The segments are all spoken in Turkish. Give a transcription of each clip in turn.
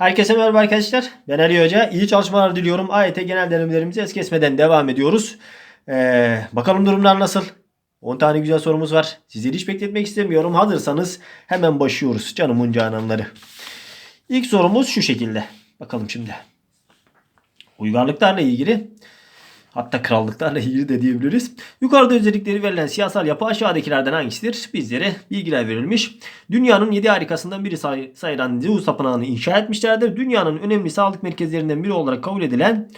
Herkese merhaba arkadaşlar. Ben Ali Hoca. İyi çalışmalar diliyorum. AYT genel denemelerimize es kesmeden devam ediyoruz. Ee, bakalım durumlar nasıl? 10 tane güzel sorumuz var. Sizleri hiç bekletmek istemiyorum. Hazırsanız hemen başlıyoruz canımın cananları. İlk sorumuz şu şekilde. Bakalım şimdi. Uygarlıklarla ilgili hatta krallıklarla ilgili de diyebiliriz. Yukarıda özellikleri verilen siyasal yapı aşağıdakilerden hangisidir? Bizlere bilgiler verilmiş. Dünyanın 7 harikasından biri say- sayılan Zeus tapınağını inşa etmişlerdir. Dünyanın önemli sağlık merkezlerinden biri olarak kabul edilen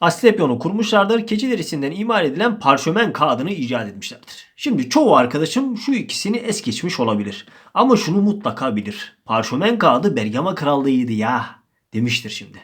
Asclepion'u kurmuşlardır. Keçi derisinden imal edilen parşömen kağıdını icat etmişlerdir. Şimdi çoğu arkadaşım şu ikisini es geçmiş olabilir. Ama şunu mutlaka bilir. Parşömen kağıdı Bergama Krallığı'ydı ya demiştir şimdi.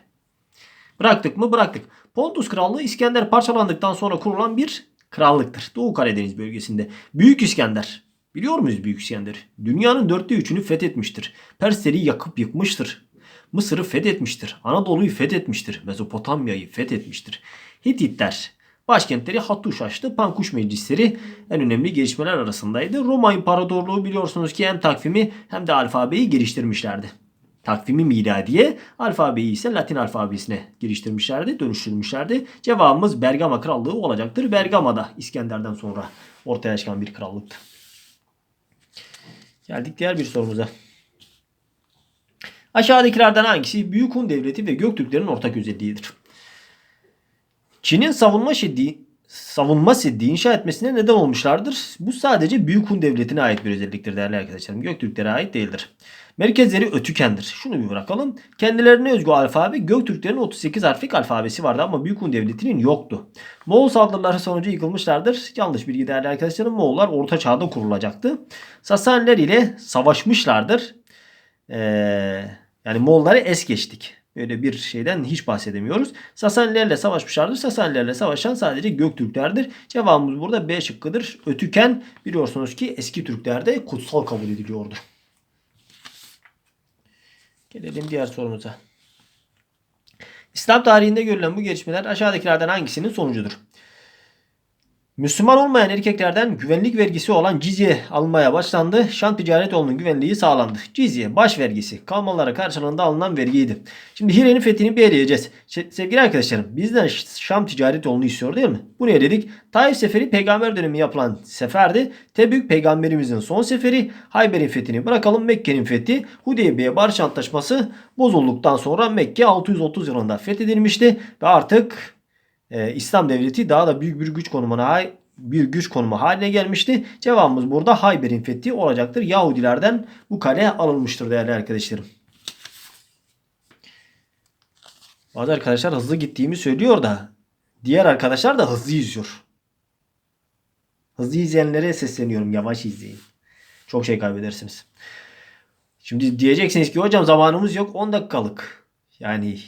Bıraktık mı? Bıraktık. Pontus Krallığı İskender parçalandıktan sonra kurulan bir krallıktır. Doğu Karadeniz bölgesinde. Büyük İskender. Biliyor muyuz Büyük İskender? Dünyanın dörtte üçünü fethetmiştir. Persleri yakıp yıkmıştır. Mısır'ı fethetmiştir. Anadolu'yu fethetmiştir. Mezopotamya'yı fethetmiştir. Hititler başkentleri Hattuş açtı. Pankuş meclisleri en önemli gelişmeler arasındaydı. Roma İmparatorluğu biliyorsunuz ki hem takvimi hem de alfabeyi geliştirmişlerdi. Takvimi miladiye, alfabeyi ise Latin alfabesine geliştirmişlerdi, dönüştürmüşlerdi. Cevabımız Bergama Krallığı olacaktır. Bergama'da İskender'den sonra ortaya çıkan bir krallıktı. Geldik diğer bir sorumuza. Aşağıdakilerden hangisi Büyük Hun Devleti ve Göktürklerin ortak özelliğidir? Çin'in savunma şiddi savunma seddi inşa etmesine neden olmuşlardır. Bu sadece Büyük Hun Devleti'ne ait bir özelliktir değerli arkadaşlarım. Göktürklere ait değildir. Merkezleri Ötüken'dir. Şunu bir bırakalım. Kendilerine özgü alfabe Göktürklerin 38 harflik alfabesi vardı ama Büyük Hun Devleti'nin yoktu. Moğol saldırıları sonucu yıkılmışlardır. Yanlış bilgi değerli arkadaşlarım. Moğollar Orta Çağ'da kurulacaktı. Sasaniler ile savaşmışlardır. Ee, yani Moğolları es geçtik. Öyle bir şeyden hiç bahsedemiyoruz. Sasanilerle savaşmışlardır. Sasanilerle savaşan sadece Göktürklerdir. Cevabımız burada B şıkkıdır. Ötüken biliyorsunuz ki eski Türklerde kutsal kabul ediliyordu. Gelelim diğer sorumuza. İslam tarihinde görülen bu gelişmeler aşağıdakilerden hangisinin sonucudur? Müslüman olmayan erkeklerden güvenlik vergisi olan cizye alınmaya başlandı. Şam ticaret yolunun güvenliği sağlandı. Cizye baş vergisi kalmalara karşılığında alınan vergiydi. Şimdi Hire'nin fethini bir eleyeceğiz. Se- Sevgili arkadaşlarım bizden Şam ticaret yolunu istiyor değil mi? Bu ne dedik? Taif seferi peygamber dönemi yapılan seferdi. Tebük peygamberimizin son seferi. Hayber'in fethini bırakalım. Mekke'nin fethi. Hudeybiye barış antlaşması bozulduktan sonra Mekke 630 yılında fethedilmişti. Ve artık e, İslam devleti daha da büyük bir güç konumuna bir güç konumu haline gelmişti. Cevabımız burada Hayber'in fethi olacaktır. Yahudilerden bu kale alınmıştır değerli arkadaşlarım. Bazı arkadaşlar hızlı gittiğimi söylüyor da diğer arkadaşlar da hızlı yüzüyor. Hızlı izleyenlere sesleniyorum. Yavaş izleyin. Çok şey kaybedersiniz. Şimdi diyeceksiniz ki hocam zamanımız yok 10 dakikalık. Yani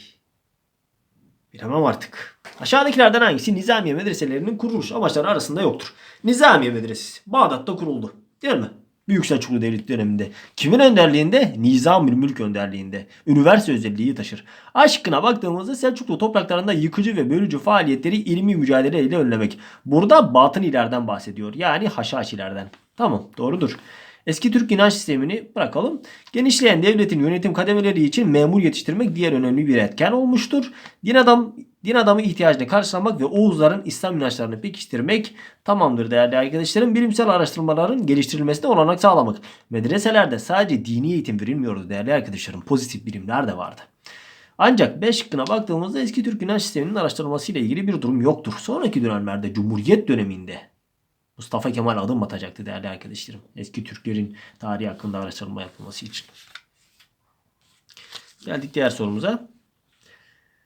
Bilemem artık. Aşağıdakilerden hangisi Nizamiye medreselerinin kuruluş amaçları arasında yoktur? Nizamiye Medresesi Bağdat'ta kuruldu. Değil mi? Büyük Selçuklu Devleti döneminde. Kimin önderliğinde? Nizam-ül Mülk önderliğinde. Üniversite özelliği taşır. Aşkına baktığımızda Selçuklu topraklarında yıkıcı ve bölücü faaliyetleri ilmi mücadele ile önlemek. Burada batınilerden bahsediyor. Yani haşhaşilerden. Tamam doğrudur. Eski Türk inanç sistemini bırakalım. Genişleyen devletin yönetim kademeleri için memur yetiştirmek diğer önemli bir etken olmuştur. Din adam din adamı ihtiyacını karşılamak ve Oğuzların İslam inançlarını pekiştirmek tamamdır değerli arkadaşlarım. Bilimsel araştırmaların geliştirilmesine olanak sağlamak. Medreselerde sadece dini eğitim verilmiyordu değerli arkadaşlarım. Pozitif bilimler de vardı. Ancak B şıkkına baktığımızda eski Türk inanç sisteminin araştırılmasıyla ilgili bir durum yoktur. Sonraki dönemlerde Cumhuriyet döneminde Mustafa Kemal adım atacaktı değerli arkadaşlarım. Eski Türklerin tarihi hakkında araştırma yapılması için. Geldik diğer sorumuza.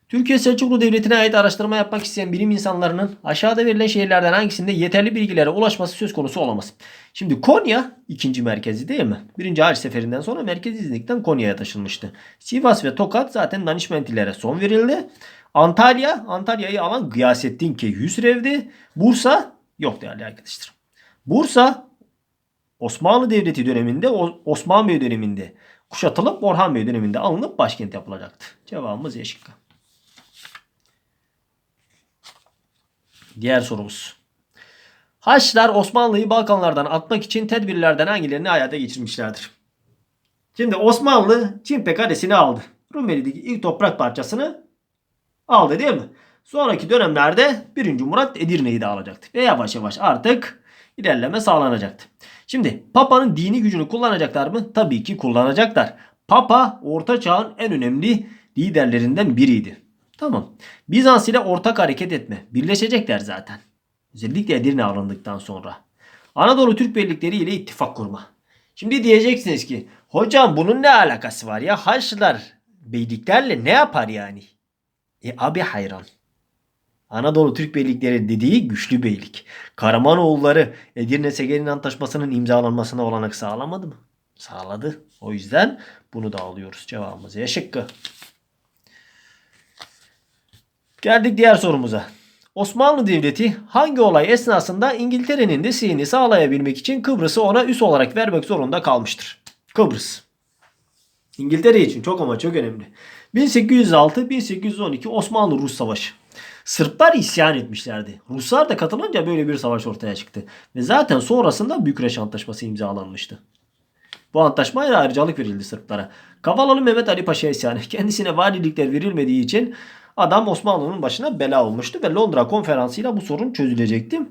Türkiye Selçuklu Devleti'ne ait araştırma yapmak isteyen bilim insanlarının aşağıda verilen şehirlerden hangisinde yeterli bilgilere ulaşması söz konusu olamaz. Şimdi Konya ikinci merkezi değil mi? Birinci Haç Seferinden sonra merkez İznik'ten Konya'ya taşınmıştı. Sivas ve Tokat zaten danışmentilere son verildi. Antalya, Antalya'yı alan Gıyasettin Keyhüsrev'di. Bursa yok değerli arkadaşlar. Bursa Osmanlı Devleti döneminde, Osman Bey döneminde kuşatılıp Orhan Bey döneminde alınıp başkent yapılacaktı. Cevabımız E. Diğer sorumuz. Haçlılar Osmanlı'yı Balkanlardan atmak için tedbirlerden hangilerini hayata geçirmişlerdir? Şimdi Osmanlı Çimpe Kalesi'ni aldı. Rumeli'deki ilk toprak parçasını aldı değil mi? Sonraki dönemlerde 1. Murat Edirne'yi de alacaktı. Ve yavaş yavaş artık ilerleme sağlanacaktı. Şimdi Papa'nın dini gücünü kullanacaklar mı? Tabii ki kullanacaklar. Papa Orta Çağ'ın en önemli liderlerinden biriydi. Tamam. Bizans ile ortak hareket etme. Birleşecekler zaten. Özellikle Edirne alındıktan sonra. Anadolu Türk birlikleri ile ittifak kurma. Şimdi diyeceksiniz ki hocam bunun ne alakası var ya? Haçlılar beyliklerle ne yapar yani? E abi hayran. Anadolu Türk beylikleri dediği güçlü beylik. Karamanoğulları Edirne Segerin Antlaşması'nın imzalanmasına olanak sağlamadı mı? Sağladı. O yüzden bunu da alıyoruz cevabımıza. Ya şıkkı. Geldik diğer sorumuza. Osmanlı Devleti hangi olay esnasında İngiltere'nin desteğini sağlayabilmek için Kıbrıs'ı ona üs olarak vermek zorunda kalmıştır? Kıbrıs. İngiltere için çok ama çok önemli. 1806-1812 Osmanlı-Rus Savaşı. Sırplar isyan etmişlerdi. Ruslar da katılınca böyle bir savaş ortaya çıktı. Ve zaten sonrasında Bükreş Antlaşması imzalanmıştı. Bu antlaşmayla ayrıcalık verildi Sırplara. Kavalalı Mehmet Ali Paşa isyanı kendisine valilikler verilmediği için adam Osmanlı'nın başına bela olmuştu ve Londra konferansıyla bu sorun çözülecekti.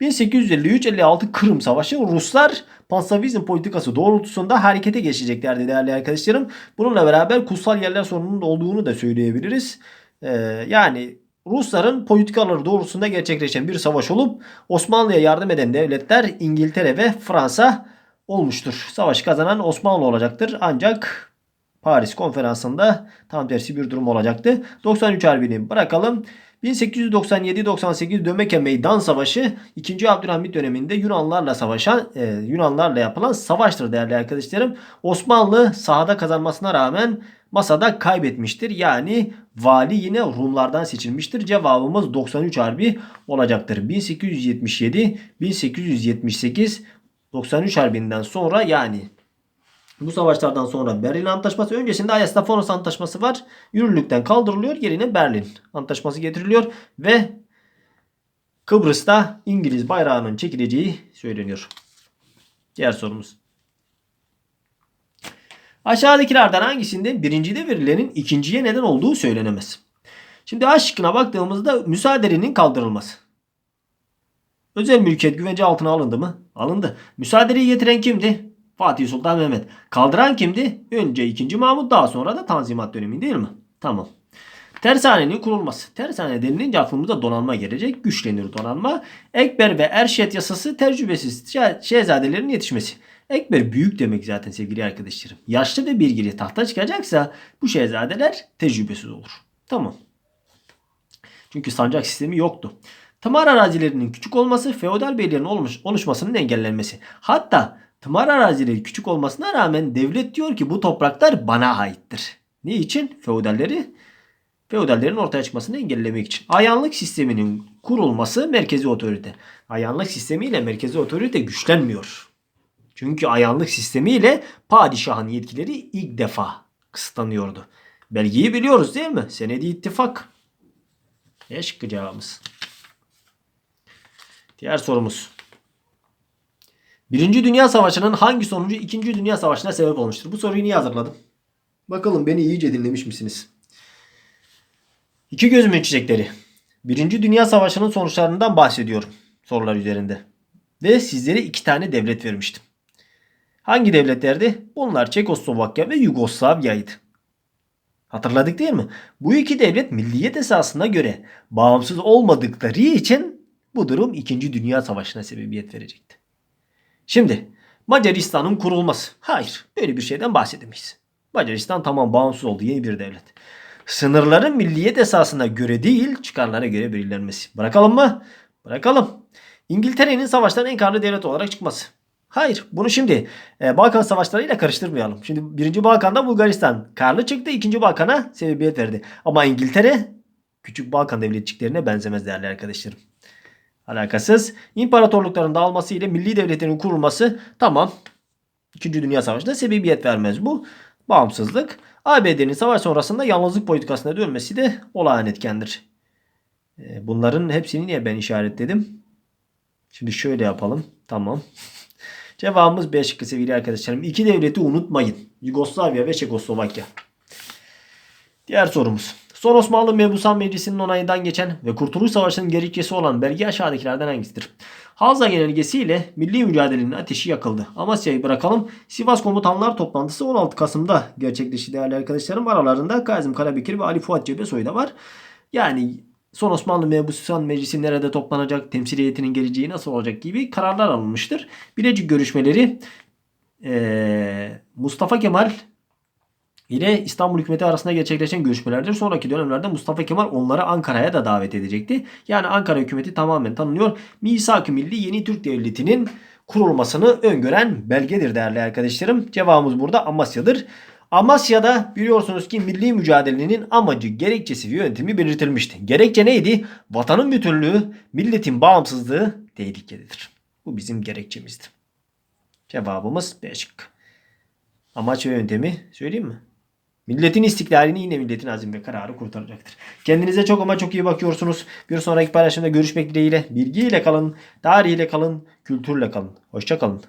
1853-56 Kırım Savaşı Ruslar panslavizm politikası doğrultusunda harekete geçeceklerdi değerli arkadaşlarım. Bununla beraber kutsal yerler sorununun olduğunu da söyleyebiliriz. Ee, yani Rusların politikaları doğrultusunda gerçekleşen bir savaş olup Osmanlı'ya yardım eden devletler İngiltere ve Fransa olmuştur. Savaşı kazanan Osmanlı olacaktır. Ancak Paris konferansında tam tersi bir durum olacaktı. 93 Harbi'ni bırakalım. 1897-98 Dömeke Meydan Savaşı 2. Abdülhamit döneminde Yunanlarla savaşan e, Yunanlarla yapılan savaştır değerli arkadaşlarım. Osmanlı sahada kazanmasına rağmen masada kaybetmiştir. Yani vali yine Rumlardan seçilmiştir. Cevabımız 93 Harbi olacaktır. 1877 1878 93 Harbi'nden sonra yani bu savaşlardan sonra Berlin Antlaşması öncesinde Ayasofya Antlaşması var. Yürürlükten kaldırılıyor. Yerine Berlin Antlaşması getiriliyor ve Kıbrıs'ta İngiliz bayrağının çekileceği söyleniyor. Diğer sorumuz. Aşağıdakilerden hangisinde birincide verilenin ikinciye neden olduğu söylenemez. Şimdi A baktığımızda müsaadenin kaldırılması. Özel mülkiyet güvence altına alındı mı? Alındı. Müsaadeyi getiren kimdi? Fatih Sultan Mehmet. Kaldıran kimdi? Önce 2. Mahmut daha sonra da Tanzimat dönemi değil mi? Tamam. Tersanenin kurulması. Tersane denilince aklımıza donanma gelecek. Güçlenir donanma. Ekber ve Erşet yasası tecrübesiz şehzadelerin yetişmesi. Ekber büyük demek zaten sevgili arkadaşlarım. Yaşlı ve bilgili tahta çıkacaksa bu şehzadeler tecrübesiz olur. Tamam. Çünkü sancak sistemi yoktu. Tımar arazilerinin küçük olması feodal beylerin olmuş, oluşmasının engellenmesi. Hatta tımar arazileri küçük olmasına rağmen devlet diyor ki bu topraklar bana aittir. Ne için? Feodalleri feodallerin ortaya çıkmasını engellemek için. Ayanlık sisteminin kurulması merkezi otorite. Ayanlık sistemiyle merkezi otorite güçlenmiyor. Çünkü ayanlık sistemiyle padişahın yetkileri ilk defa kısıtlanıyordu. Belgeyi biliyoruz değil mi? Senedi ittifak. E şıkkı cevabımız. Diğer sorumuz. Birinci Dünya Savaşı'nın hangi sonucu İkinci Dünya Savaşı'na sebep olmuştur? Bu soruyu niye hazırladım? Bakalım beni iyice dinlemiş misiniz? İki gözümün çiçekleri. Birinci Dünya Savaşı'nın sonuçlarından bahsediyorum sorular üzerinde. Ve sizlere iki tane devlet vermiştim. Hangi devletlerdi? Bunlar Çekoslovakya ve Yugoslavya'ydı. Hatırladık değil mi? Bu iki devlet milliyet esasına göre bağımsız olmadıkları için bu durum 2. Dünya Savaşı'na sebebiyet verecekti. Şimdi Macaristan'ın kurulması. Hayır böyle bir şeyden bahsedemeyiz. Macaristan tamam bağımsız oldu yeni bir devlet. Sınırların milliyet esasına göre değil çıkarlara göre belirlenmesi. Bırakalım mı? Bırakalım. İngiltere'nin savaştan en karlı devlet olarak çıkması. Hayır bunu şimdi e, Balkan savaşlarıyla karıştırmayalım. Şimdi birinci Balkan'da Bulgaristan karlı çıktı. ikinci Balkan'a sebebiyet verdi. Ama İngiltere küçük Balkan devletçiklerine benzemez değerli arkadaşlarım. Alakasız. İmparatorlukların dağılması ile milli devletlerin kurulması tamam. İkinci Dünya Savaşı'nda sebebiyet vermez bu. Bağımsızlık. ABD'nin savaş sonrasında yalnızlık politikasına dönmesi de olağan etkendir. E, bunların hepsini niye ben işaretledim? Şimdi şöyle yapalım. Tamam. Cevabımız B şıkkı sevgili arkadaşlarım. İki devleti unutmayın. Yugoslavya ve Çekoslovakya. Diğer sorumuz. Son Osmanlı Mebusan Meclisi'nin onayından geçen ve Kurtuluş Savaşı'nın gerekçesi olan belge aşağıdakilerden hangisidir? Havza Genelgesi milli mücadelenin ateşi yakıldı. Amasya'yı bırakalım. Sivas Komutanlar Toplantısı 16 Kasım'da gerçekleşti değerli arkadaşlarım. Aralarında Kazım Karabekir ve Ali Fuat Cebesoy da var. Yani Son Osmanlı Mebusan Meclisi nerede toplanacak, temsiliyetinin geleceği nasıl olacak gibi kararlar alınmıştır. Bilecik görüşmeleri eee, Mustafa Kemal ile İstanbul hükümeti arasında gerçekleşen görüşmelerdir. Sonraki dönemlerde Mustafa Kemal onları Ankara'ya da davet edecekti. Yani Ankara hükümeti tamamen tanınıyor. Misak-ı Milli Yeni Türk Devleti'nin kurulmasını öngören belgedir değerli arkadaşlarım. Cevabımız burada Amasya'dır. Amasya'da biliyorsunuz ki milli mücadelenin amacı, gerekçesi ve yöntemi belirtilmişti. Gerekçe neydi? Vatanın bütünlüğü, milletin bağımsızlığı tehlikededir. Bu bizim gerekçemizdi. Cevabımız B şıkkı. Amaç ve yöntemi söyleyeyim mi? Milletin istiklalini yine milletin azim ve kararı kurtaracaktır. Kendinize çok ama çok iyi bakıyorsunuz. Bir sonraki paylaşımda görüşmek dileğiyle. Bilgiyle kalın, tarihiyle kalın, kültürle kalın. Hoşça kalın.